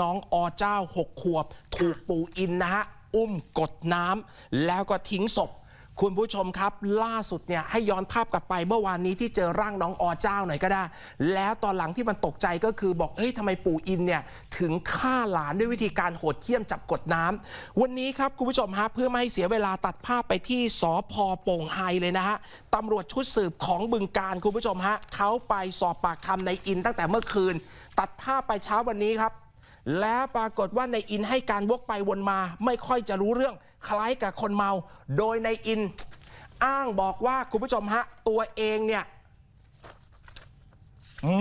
น้องอเจ้าหกขวบ ถูกปู่อินนะฮะ อุ้มกดน้ำแล้วก็ทิ้งศพ คุณผู้ชมครับ ล่าสุดเนี่ยให้ย้อนภาพกลับไปเมื่อวานนี้ที่เจอร่างน้องอเจ้าหน่อยก็ได้ แล้วตอนหลังที่มันตกใจก็คือบอกเฮ้ยทำไมปู่อินเนี่ยถึงฆ่าหลานด้วยวิธีการโหดเหี้ยมจับกดน้ำวันนี้ครับคุณผู้ชมฮะเพื่อไม่ให้เสียเวลาตัดภาพไปที่สพโป่งไฮเลยนะฮะตำรวจชุดสืบของบึงการคุณผู้ชมฮะเขาไปสอบปากคำในอินตั้งแต่เมื่อคืน ตัดภาพไปเช้าวันนี้ครับ แล้วปรากฏว่าในอินให้การวกไปวนมา ไม่ค่อยจะรู้เรื่องคล้ายกับคนเมา โดยในอิน อ้างบอกว่าคุณผู้ชมฮะ ตัวเองเนี่ย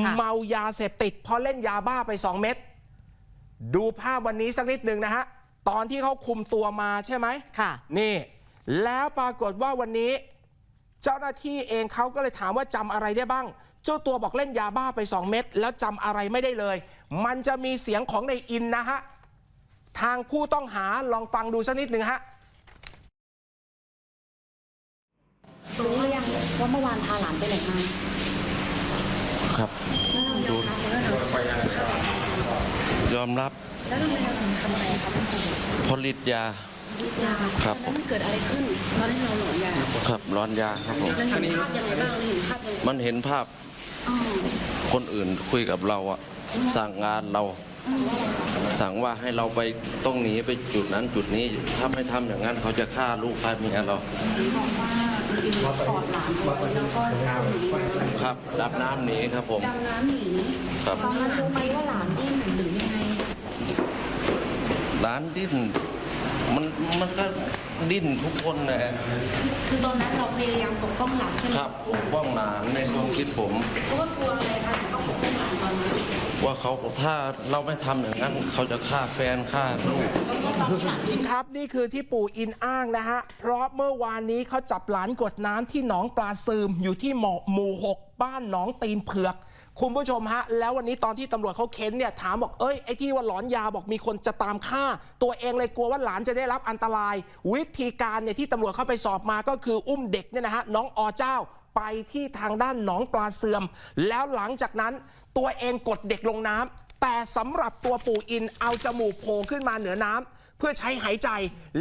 ค่ะเมายาเสพติดเพราะเล่นยาบ้าไป 2 เม็ดดูภาพวันนี้สักนิดหนึ่งนะฮะ ตอนที่เขาคุมตัวมาใช่ไหมค่ะ นี่ แล้วปรากฏว่าวันนี้ เจ้าหน้าที่เองเขาก็เลยถามว่าจำอะไรได้บ้าง เจ้าตัวบอกเล่นยาบ้าไป 2 เม็ดแล้วจำอะไรไม่ได้เลย มันจะมีเสียงของในอินนะฮะ ทางผู้ต้องหาลองฟังดูสักนิดหนึ่งฮะ รู้หรือยังว่าเมื่อวานพาหลานไปไหนมาครับดูยอมรับ แล้วทำไมเราถึงทำอะไรคะมันคือเพอฤทธิ์ยาฤทธิ์ยาครับแล้วมันเกิดอะไรขึ้นตอนที่เราหลอนยาครับร้อนยาครับผมเราเห็นภาพยังไงบ้างเราเห็นภาพยังไงมันเห็นภาพอ๋อคนอื่นคุยกับเราอะ สั่งงานเรา สั่งว่าให้เราไปต้องหนีไปจุดนั้นจุดนี้ ถ้าไม่ทำอย่างนั้นเขาจะฆ่าลูกฆ่าเมียเราบอกว่ากินกอดหลานเอาไว้แล้วก็หนีครับดับน้ำหนีครับผมดำน้ำหนีครับตอนนั้นรู้ไหมว่าหลานดิ้นหรือยังไงร้านดิ้นมันมันก็ ดิ้นทุกคนนะคือตอนนั้นเราพยายามปกป้องหลานใช่ไหมครับปกป้องหลานในความคิดผมเพราะว่ากลัวอะไรคะถึงต้องปกป้องหลานตอนนั้นว่าเขาถ้าเราไม่ทำอย่างนั้น เขาจะฆ่าแฟนฆ่าลูกครับนี่คือที่ปู่อินอ้างนะฮะ เพราะเมื่อวานนี้เขาจับหลานกดน้ำที่หนองปลาซึมอยู่ที่หมู่หมู่หกบ้านหนองตีนเผือก คุณผู้ชมฮะ แล้ววันนี้ตอนที่ตำรวจเขาเค้นเนี่ยถามบอกเอ้ยไอ้ที่ว่าหลอนยาบอกมีคนจะตามฆ่า ตัวเองเลยกลัวว่าหลานจะได้รับอันตราย วิธีการเนี่ยที่ตำรวจเข้าไปสอบมาก็คืออุ้มเด็กเนี่ยนะฮะน้องอเจ้าไปที่ทางด้านหนองปลาเสื่อม แล้วหลังจากนั้นตัวเองกดเด็กลงน้ำแต่สำหรับตัวปู่อินเอาจมูกโผล่ขึ้นมาเหนือน้ำเพื่อใช้หายใจ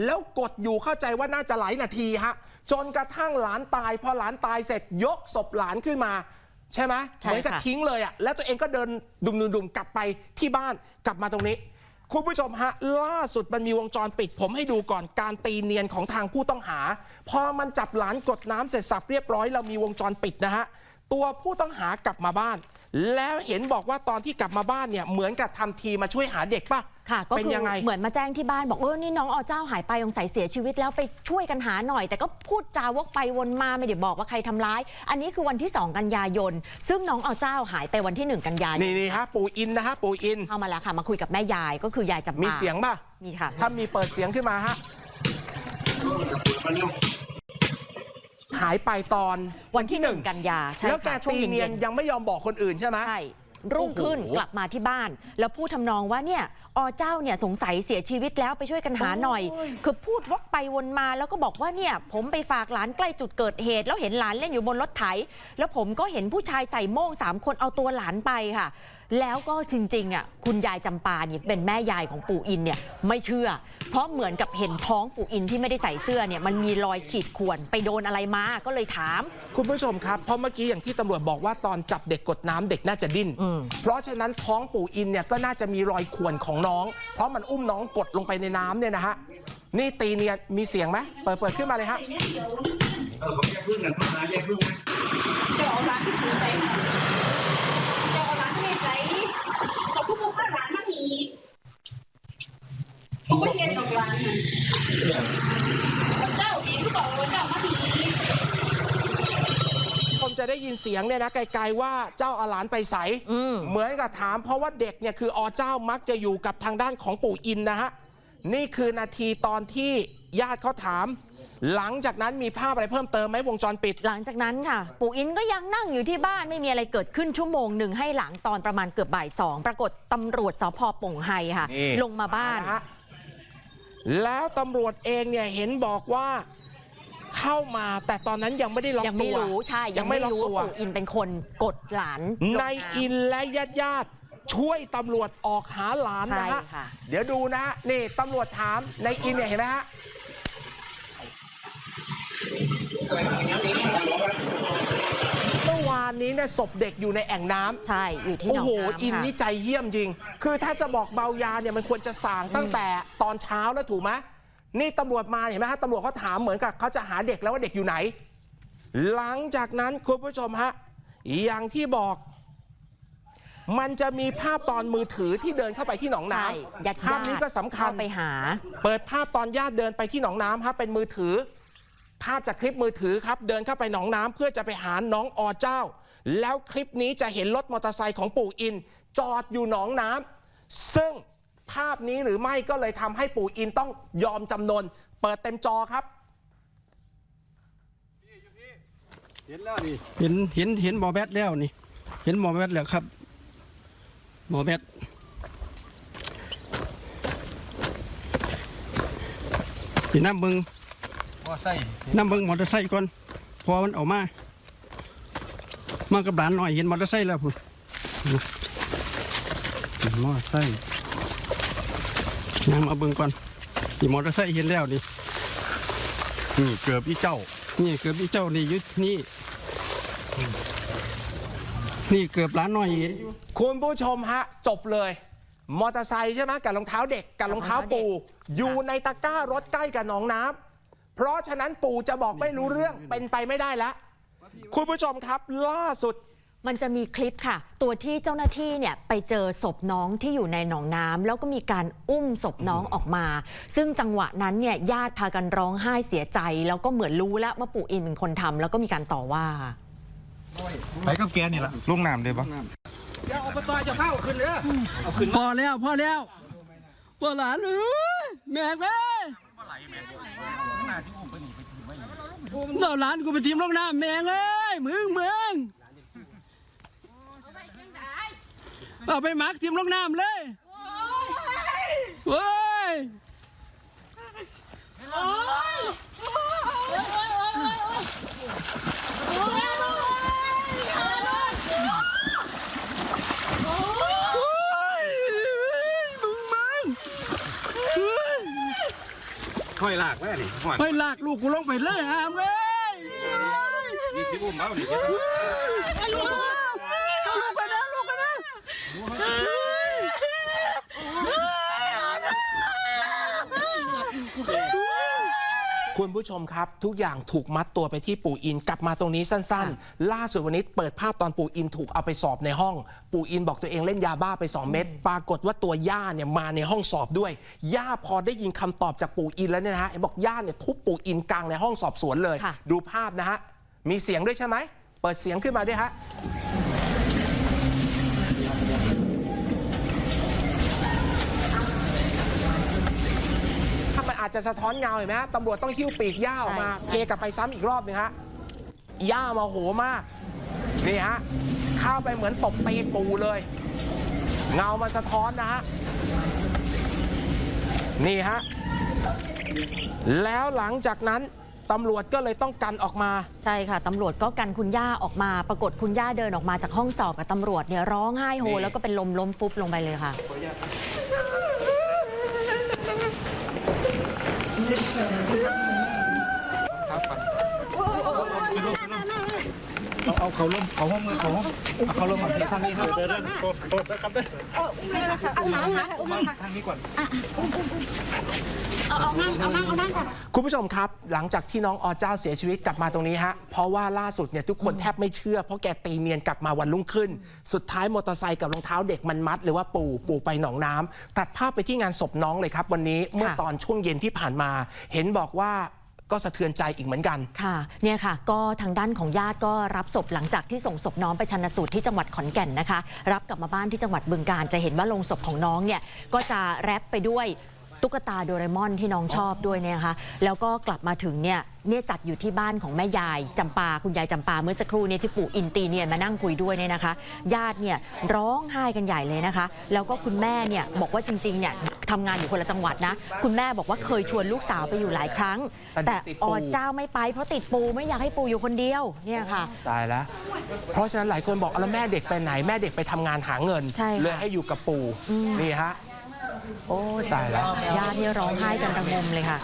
แล้วกดอยู่เข้าใจว่าน่าจะหลายนาทีฮะจนกระทั่งหลานตายพอหลานตายเสร็จยกศพหลานขึ้นมา ใช่ไหมใช่เหมือนกับค่ะ ทิ้งเลยอะแล้วตัวเองก็เดินดุมๆๆกลับไปที่บ้านกลับมาตรงนี้ คุณผู้ชมฮะ ล่าสุดมันมีวงจรปิด ผมให้ดูก่อนการตีเนียนของทางผู้ต้องหา พอมันจับหลานกดน้ำเสร็จสับเรียบร้อยเรามีวงจรปิดนะฮะ ตัวผู้ต้องหากลับมาบ้าน แล้วเห็นบอกว่าตอนที่กลับมาบ้านเนี่ยเหมือนกับทำทีมาช่วยหาเด็กป่ะค่ะก็เป็นคือยังไงเหมือนมาแจ้งที่บ้านบอกเออนี่น้องอเจ้าหายไปสงสัยเสียชีวิตแล้วไปช่วยกันหาหน่อย แต่ก็พูดจาวกไปวนมาไม่ได้บอกว่าใครทำร้าย อันนี้คือวันที่ 2 กันยายน ซึ่งน้องอเจ้าหายไปวันที่ 1 กันยายนนี่นี่ฮะปู่อินนะฮะปู่อินเข้ามาแล้วค่ะ มาคุยกับแม่ยายก็คือยายจำปามีมีเสียงป่ะมีค่ะถ้ามีเปิดเสียงขึ้นมาฮะหายไปตอนวันที่หนึ่งกันยาใช่แล้วแกค่ะช่วงตีเนียนเย็นยังไม่ยอมบอกคนอื่นใช่ไหม ใช่ รุ่งขึ้นโอ้โหกลับมาที่บ้าน แล้วพูดทำนองว่าเนี่ยอเจ้าเนี่ยสงสัยเสียชีวิตแล้วไปช่วยกันหาหน่อย โอ้ย คือพูดวกไปวนมาแล้วก็บอกว่าเนี่ยผมไปฝากหลานใกล้จุดเกิดเหตุ แล้วเห็นหลานเล่นอยู่บนรถไถ แล้วผมก็เห็นผู้ชายใส่โม่งสามคนเอาตัวหลานไปค่ะแล้วก็จริงๆอะคุณยายจำปาเนี่ยเป็นแม่ยายของปู่อินเนี่ยไม่เชื่อ เพราะเหมือนกับเห็นท้องปู่อินที่ไม่ได้ใส่เสื้อเนี่ยมันมีรอยขีดข่วนไปโดนอะไรมาก็เลยถาม คุณผู้ชมครับเพราะเมื่อกี้อย่างที่ตำรวจบอกว่าตอนจับเด็กกดน้ำเด็กน่าจะดิ้น อืม เพราะฉะนั้นท้องปู่อินเนี่ยก็น่าจะมีรอยข่วนของน้อง เพราะมันอุ้มน้องกดลงไปในน้ำเนี่ยนะฮะนี่ตีเนียนมีเสียงไหมเปิดเปิดขึ้นมาเลยฮะ เออผมแยกพึ่งกันมาแยกพึ่งนะเจ้าเอาร้านที่ซื้อไปเจ้าเอาร้านที่ไหนเขาพูดว่าร้านมันมี ผมก็เย็นของร้านน่ะเจ้าดีก็บอกว่าเจ้ามันมีผมจะได้ยินเสียงเนี่ยนะไกลๆว่าเจ้าอาหลานไปใสอืมเหมือนกับถามเพราะว่าเด็กเนี่ยคืออเจ้ามักจะอยู่กับทางด้านของปู่อินนะฮะนี่คือนาทีตอนที่ญาติเขาถาม หลังจากนั้นมีภาพอะไรเพิ่มเติมไหมวงจรปิด หลังจากนั้นค่ะ ปู่อินก็ยังนั่งอยู่ที่บ้านไม่มีอะไรเกิดขึ้นชั่วโมงหนึ่งให้หลังตอนประมาณเกือบบ่ายสองปรากฏตำรวจสพป่งไฮค่ะนี่ลงมาบ้านะฮะ แล้วตำรวจเองเนี่ยเห็นบอกว่าเข้ามาแต่ตอนนั้นยังไม่ได้ล็อกยังตัไม่วรู้ใช่ ยังไม่ล็อกรู้ตัวว่าปู่อินเป็นคนกดหลานลงในำอินและญาติญาติช่วยตำรวจออกหาหลานนะฮะ ใช่ค่ะ เดี๋ยวดูนะฮะนี่ตำรวจถามในอินเนี่ยเห็นไหมฮะ มื่อวานนี้เนี่ยศพเด็กอยู่ในแอ่งน้ำใช่ อยู่ที่หนโอ้องโห น้ำอินค่ะ นี่ใจเยี่ยมจริง คือถ้าจะบอกเบายาเนี่ยมันควรจะสั่งตั้งแต่ตอนเช้าแล้วถูกไหมนี่ตำรวจมาเห็นไหมฮะตำรวจเขาถามเหมือนกับเขาจะหาเด็กแล้วว่าเด็กอยู่ไหน หลังจากนั้นคุณผู้ชมฮะอย่างที่บอก มันจะมีภาพตอนมือถือที่เดินเข้าไปที่หนองน้ใช่ญาติำภาพนี้ก็สำคัญ เข้าไปหา เปิดภาพตอนญาติเดินไปที่หนองน้ำครับเป็นมือถือ ภาพจากคลิปมือถือครับ เดินเข้าไปหนองน้ำเพื่อจะไปหาน้องอเจ้า แล้วคลิปนี้จะเห็นรถมอเตอร์ไซค์ของปู่อิน จอดอยู่หนองน้ำซึ่งภาพนี้หรือไม่ก็เลยทำให้ปู่อินต้องยอมจำนน เปิดเต็มจอครับ เห็นแล้วนี่เห็นเห็นเห็นหมอแบทแล้วนี่ เห็นหมอแบทแล้วครับหมอแบทพี่น้ำเบิง น้ำเบิงมอเตอร์ไซค์ก่อนพอมันออกมา มากับหลานหน่อยเห็นมอเตอร์ไซค์แล้วพุ่นมอเตอร์ไซค์น้ำเอาเบิงก่อนนี่มอเตอร์ไซค์เห็นแล้วนี่นี่เกือบอีเจ้า นี่เกือบอีเจ้านี่อยุดนี่ นี่เกือบหล้านน้อยเห็นอยู่คุณผู้ชมฮะ จบเลย มอเตอร์ไซค์ใช่ไหมกับรองเท้าเด็กกับรองเท้าปู่อยู่ในตะกร้ารถใกล้กับหนองน้ำ เพราะฉะนั้นปู่จะบอกไม่รู้เรื่องเป็นไปไม่ได้แล้ว คุณผู้ชมครับล่าสุดมันจะมีคลิปค่ะ ตัวที่เจ้าหน้าที่เนี่ยไปเจอศพน้องที่อยู่ในหนองน้ำแล้วก็มีการอุ้มศพน้องออกมา ซึ่งจังหวะนั้นเนี่ยญาติพากันร้องไห้เสียใจ แล้วก็เหมือนรู้แล้วว่าปู่อินเป็นคนทำแล้วก็มีการต่อว่าไปกับแกนี่ละลงน้ำเลยปะพอแล้วพอแล้วพอหลานเอ้ยแม่แม่ เราหลานกูไปทีมลงน้ำแม่งเอ้ยมึงมึงเอาไปหมักทีมลงน้ำเลยเว้ยโอ้ย โอ้ยมึงมึงเฮ้ย ห้อยลากแม่นี่ห้อยเฮ้ยลากลูกกูลงไปเลยหามเลยนี่ที่อุ้มเอานี่ลูกเอาลูกไปนะลูกไปนะ คุณผู้ชมครับ ทุกอย่างถูกมัดตัวไปที่ปู่อิน กลับมาตรงนี้สั้น ๆ ล่าสุดวันนี้เปิดภาพตอนปู่อินถูกเอาไปสอบในห้อง ปู่อินบอกตัวเองเล่นยาบ้าไป 2 เม็ดปรากฏว่าตัวย่าเนี่ยมาในห้องสอบด้วย ย่าพอได้ยินคำตอบจากปู่อินแล้วเนี่ยนะฮะเห็นบอกย่าเนี่ยทุบปู่อินกลางในห้องสอบสวนเลยค่ะดูภาพนะฮะมีเสียงด้วยใช่ไหมเปิดเสียงขึ้นมาด้วยฮะ ถ้ามัน อาจจะสะท้อนเงาเห็นไหมฮะตำรวจต้องหิ้วปีกย่าออกมาใช่ เทกลับไปซ้ำอีกรอบหนึงฮะย่ามาโหมากนี่ฮะเข้าไปเหมือนตบตีปูเลย เงามันสะท้อนนะฮะนี่ฮะ แล้วหลังจากนั้นตำรวจก็เลยต้องกันออกมา ใช่ค่ะตำรวจก็กันคุณย่าออกมา ปรากฏคุณย่าเดินออกมาจากห้องสอบกับตำรวจเนี่ยร้องไห้โฮ นี่ แล้วก็เป็นลมล้มฟุบลงไปเลยค่ะ Have fun. เอาเขาลงเขาห้องเขาห้องเขาลงมาที่ทางนี้ครับเดินเดินโทษโทษนะครับเด้อเอามาเอามาทางนี้ก่อนคุณผู้ชมครับ หลังจากที่น้องอเจ้าเสียชีวิตกลับมาตรงนี้ฮะเพราะว่าล่าสุดเนี่ยทุกคนแทบไม่เชื่อ เพราะแกตีเนียนกลับมาวันรุ่งขึ้น สุดท้ายมอเตอร์ไซค์กับรองเท้าเด็กมันมัด หรือว่าปู่ปู่ไปหนองน้ำตัดภาพไปที่งานศพน้องเลยครับ วันนี้เมื่อตอนช่วงเย็นที่ผ่านมา เห็นบอกว่า ก็สะเทือนใจอีกเหมือนกัน ค่ะ เนี่ยค่ะ ก็ทางด้านของญาติก็รับศพหลังจากที่ส่งศพน้องไปชันสูตรที่จังหวัดขอนแก่นนะคะ รับกลับมาบ้านที่จังหวัดบึงการจะเห็นว่าโลงศพของน้องเนี่ยก็จะแรปไปด้วย ตุ๊กตาโดเรมอนที่น้องชอบด้วยเนี่ยนะคะแล้วก็กลับมาถึงเนี่ยเนี่ยจัดอยู่ที่บ้านของแม่ยายจำปาคุณยายจำปาเมื่อสักครู่เนี่ยที่ปู่อินตีเนี่ยมานั่งคุยด้วยเนี่ยนะคะ ญาติเนี่ยร้องไห้กันใหญ่เลยนะคะ แล้วก็คุณแม่เนี่ยบอกว่าจริงๆเนี่ยทำงานอยู่คนละจังหวัดนะ คุณแม่บอกว่าเคยชวนลูกสาวไปอยู่หลายครั้ง แต่แต่ติดปู่อเจ้าไม่ไปเพราะติดปูไม่อยากให้ปูอยู่คนเดียวเนี่ยค่ะ ตายแล้ว เพราะฉะนั้นหลายคนบอกเอาแล้วแม่เด็กไปไหนแม่เด็กไปทำงานหาเงิน ใช่ค่ะ เลยให้อยู่กับปู่นี่ฮะ โอ้ยตายแล้ว ญาติเนี่ยร้องไห้กันระงมเลยค่ะ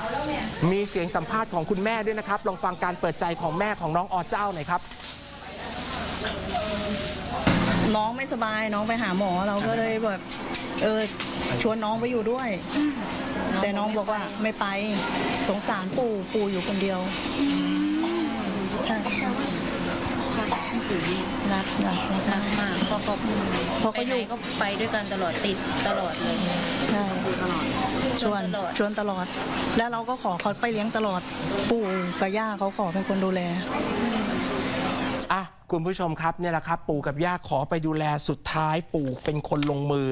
มีเสียงสัมภาษณ์ของคุณแม่ด้วยนะครับ ลองฟังการเปิดใจของแม่ของน้องอเจ้าหน่อยครับ น้องไม่สบายน้องไปหาหมอเราก็เลยแบบเออชวนน้องไปอยู่ด้วย แต่น้องบอกว่าไม่ไปสงสารปู่ปู่อยู่คนเดียวใช่ รักรักรักมากเพราะเขาเพราะไปเขาอไหนยู่ก็ไปด้วยกันตลอดติดตลอดเลยใช่ชชววนนตลอดชวนตลอด แล้วเราก็ขอเขาไปเลี้ยงตลอดปู่กับย่าเขาขอเป็นคนดูแลอะคุณผู้ชมครับเนี่ยแหละครับ ปู่กับย่าขอไปดูแลสุดท้ายปู่เป็นคนลงมือ